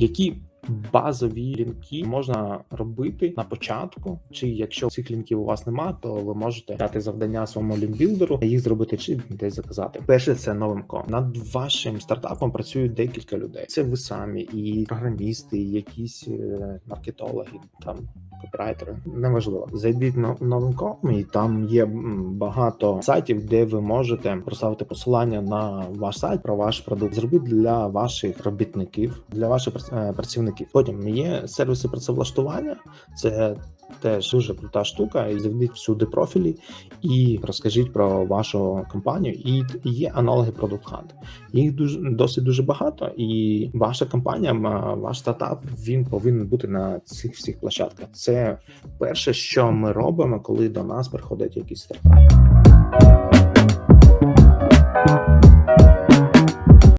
Які базові лінки можна робити на початку, чи якщо цих лінків у вас немає, то ви можете дати завдання своєму лінкбілдеру їх зробити чи десь заказати. Перше це новим ком. Над вашим стартапом працюють декілька людей. Це ви самі, і програмісти, і якісь е, маркетологи, там копірайтери. Неважливо. Зайдіть на новинком, і там є багато сайтів, де ви можете проставити посилання на ваш сайт про ваш продукт. Зробіть для ваших робітників, для ваших е, працівників. Потім є сервіси працевлаштування. Це теж дуже крута штука. І заведіть всюди профілі і розкажіть про вашу компанію. І є аналоги Product Hunt. Їх дуже досить дуже багато, і ваша компанія, ваш стартап, він повинен бути на цих всіх площадках. Це перше, що ми робимо, коли до нас приходить якийсь стартап.